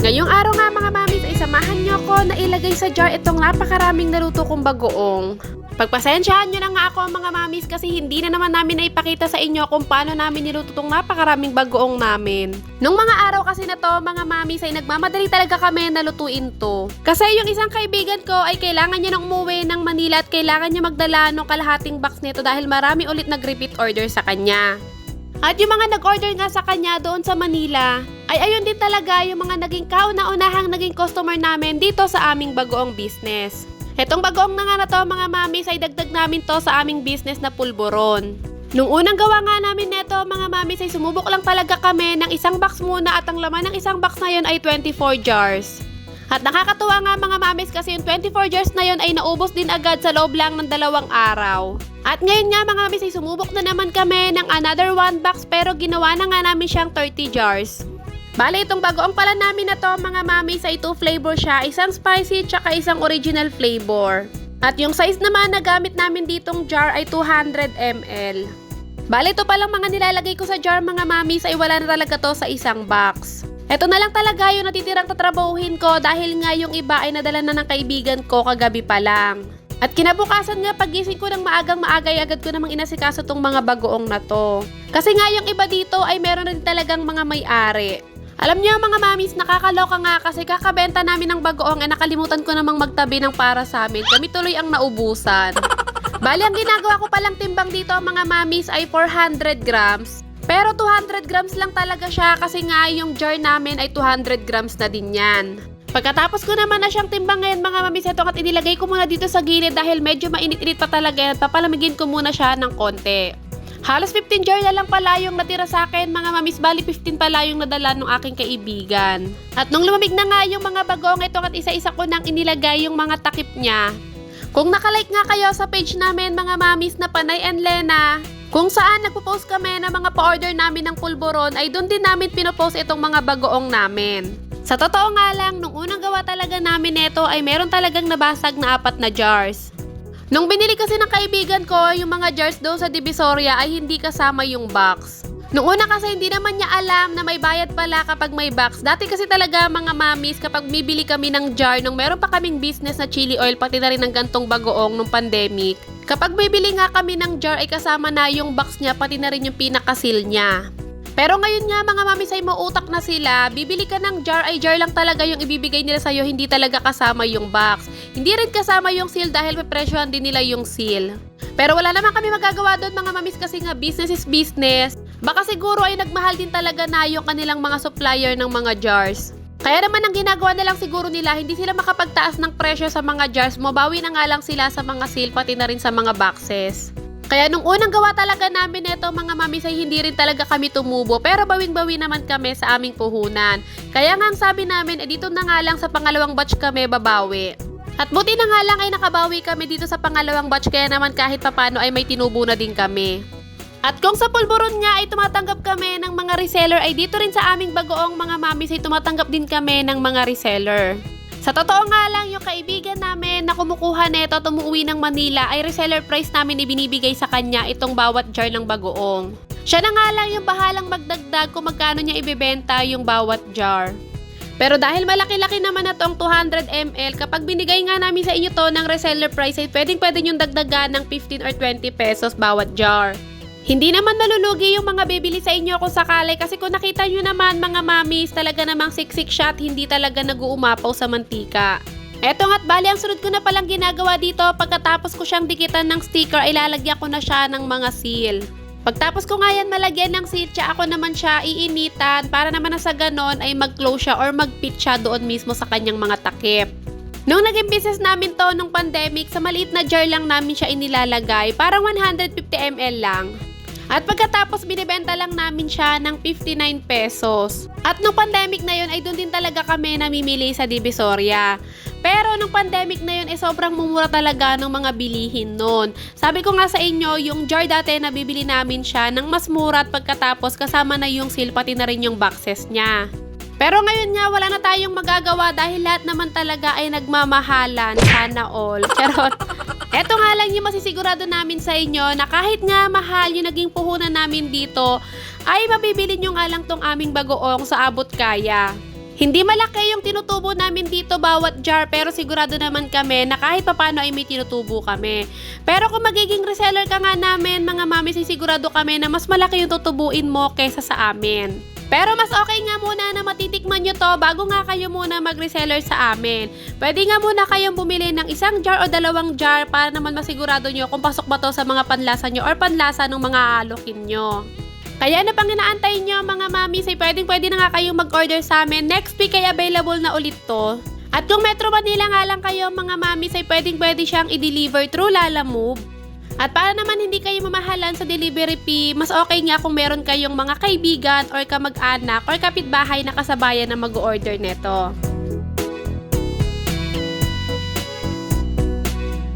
Ngayong araw nga mga mamis ay samahan niyo ako na ilagay sa jar itong napakaraming naluto kong bagoong. Pagpasensyahan nyo na nga ako mga mamis kasi hindi na naman namin naipakita sa inyo kung paano namin niluto tong napakaraming bagoong namin. Nung mga araw kasi na to mga mamis ay nagmamadali talaga kami na lutuin to. Kasi yung isang kaibigan ko ay kailangan niya nang umuwi ng Manila at kailangan niya magdala ng kalahating box nito dahil marami ulit nag-repeat order sa kanya. At yung mga nag-order nga sa kanya doon sa Manila, ay ayun din talaga yung mga naging kauna-unahang naging customer namin dito sa aming bagoong business. Etong bagoong na nga na to mga mamis ay dagdag namin to sa aming business na pulboron. Nung unang gawa nga namin neto mga mamis ay sumubok lang talaga kami ng isang box muna at ang laman ng isang box na yon ay 24 jars. At nakakatuwa nga mga mamis kasi yung 24 jars na yon ay naubos din agad sa loob lang ng dalawang araw. At ngayon nga mga mamis ay sumubok na naman kami ng another one box pero ginawa na nga namin siyang 30 jars. Bale, itong bagoong pala namin na to mga mamis ay two flavor siya, isang spicy tsaka isang original flavor. At yung size naman na gamit namin ditong jar ay 200 ml. Bale, ito palang mga nilalagay ko sa jar mga mamis ay wala na talaga to sa isang box. Ito na lang talaga yung natitirang tatrabahuhin ko dahil nga yung iba ay nadala na ng kaibigan ko kagabi pa lang. At kinabukasan nga pagising ko ng maagang maagay agad ko namang inasikaso tong mga bagoong na to. Kasi nga yung iba dito ay meron na din talagang mga may-ari. Alam niyo mga mamis, nakakaloka nga kasi kakabenta namin ng bagoong ay nakalimutan ko namang magtabi ng para sa amin. Kami tuloy ang naubusan. Bali, ang ginagawa ko palang timbang dito mga mamis ay 400 grams. Pero 200 grams lang talaga siya kasi nga yung jar namin ay 200 grams na din yan. Pagkatapos ko naman na siyang timbang ngayon mga mamis ito at inilagay ko muna dito sa gilid dahil medyo mainit-init pa talaga yan. Papalamigin ko muna siya ng konti. Halos 15 jar na lang pala yung natira sa akin mga mamis. Bali 15 pala yung nadala ng aking kaibigan. At nung lumamig na nga yung mga bagong ito at isa-isa ko nang inilagay yung mga takip niya. Kung nakalike nga kayo sa page namin mga mamis na Panay and Lena, kung saan nagpo-post kami ng mga pa-order namin ng pulboron ay doon din namin pinopost itong mga bagoong namin. Sa totoo nga lang, nung unang gawa talaga namin nito ay meron talagang nabasag na apat na jars. Nung binili kasi ng kaibigan ko yung mga jars doon sa Divisoria ay hindi kasama yung box. Nung una kasi hindi naman niya alam na may bayad pala kapag may box. Dati kasi talaga mga mamis kapag bibili kami ng jar nung meron pa kaming business na chili oil pati na rin ng gantong bagoong nung pandemic. Kapag bibili nga kami ng jar ay kasama na yung box niya pati na rin yung pinakasil niya. Pero ngayon nga mga mamis ay mautak na sila, bibili ka ng jar ay jar lang talaga yung ibibigay nila sa'yo, hindi talaga kasama yung box. Hindi rin kasama yung seal dahil pepresyohan din nila yung seal. Pero wala naman kami magagawa doon mga mamis kasi nga business is business. Baka siguro ay nagmahal din talaga na yung kanilang mga supplier ng mga jars. Kaya naman ang ginagawa na lang siguro nila, hindi sila makapagtaas ng presyo sa mga jars, mabawi na nga lang sila sa mga seal pati na rin sa mga boxes. Kaya nung unang gawa talaga namin ito mga mamis ay hindi rin talaga kami tumubo pero bawing-bawi naman kami sa aming puhunan. Kaya nga ang sabi namin eh dito na nga lang sa pangalawang batch kami babawi. At buti na nga lang ay nakabawi kami dito sa pangalawang batch kaya naman kahit papano ay may tinubo na din kami. At kung sa pulburon nga ay tumatanggap kami ng mga reseller ay dito rin sa aming bagoong mga mamis ay tumatanggap din kami ng mga reseller. Sa totoo nga lang, yung kaibigan namin na kumukuha neto at umuwi ng Manila ay reseller price namin ibinibigay sa kanya itong bawat jar ng bagoong. Siya na nga lang yung bahalang magdagdag kung magkano niya ibebenta yung bawat jar. Pero dahil malaki-laki naman na tong 200 ml, kapag binigay nga namin sa inyo to ng reseller price ay pwedeng pwede yung dagdagan ng 15 or 20 pesos bawat jar. Hindi naman malulugi yung mga bibili sa inyo kung sakali kasi kung nakita nyo naman mga mamis talaga namang siksik siya at hindi talaga nag-uumapaw sa mantika. Eto nga't bali ang sunod ko na palang ginagawa dito pagkatapos ko siyang dikitan ng sticker ay lalagyan ko na siya ng mga seal. Pagtapos ko nga yan malagyan ng siya ako naman siya iinitan para naman na sa ganon ay mag-close siya or mag-fit siya doon mismo sa kanyang mga takip. Nung naging business namin to nung pandemic, sa maliit na jar lang namin siya inilalagay, parang 150 ml lang. At pagkatapos binibenta lang namin siya ng 59 pesos. At nung pandemic na yun ay doon din talaga kami namimili sa Divisoria. Pero nung pandemic na yun ay sobrang mumura talaga ng mga bilihin noon. Sabi ko nga sa inyo, yung jar dati na bibili namin siya ng mas mura at pagkatapos kasama na yung seal pati na rin yung boxes niya. Pero ngayon nga, wala na tayong magagawa dahil lahat naman talaga ay nagmamahalan. Sana all. Charot. Eto nga lang yung masisigurado namin sa inyo na kahit nga mahal yung naging puhunan namin dito, ay mabibili nyo nga lang tong aming bagoong sa abot kaya. Hindi malaki yung tinutubo namin dito bawat jar pero sigurado naman kami na kahit papano ay may tinutubo kami. Pero kung magiging reseller ka nga namin mga mami, sigurado kami na mas malaki yung tutubuin mo kaysa sa amin. Pero mas okay nga muna na matitikman nyo to bago nga kayo muna mag-reseller sa amin. Pwede nga muna kayong bumili ng isang jar o dalawang jar para naman masigurado nyo kung pasok ba to sa mga panlasa nyo or panlasa ng mga alokin nyo. Kaya ano pang inaantay nyo mga mami, say pwedeng pwede na nga kayong mag-order sa amin. Next week ay available na ulit to. At kung Metro Manila nga lang kayo mga mami, say pwedeng pwede siyang i-deliver through Lala Move. At para naman hindi kayo mamahalan sa delivery fee, mas okay nga kung meron kayong mga kaibigan or kamag-anak or kapitbahay na kasabayan na mag-order neto.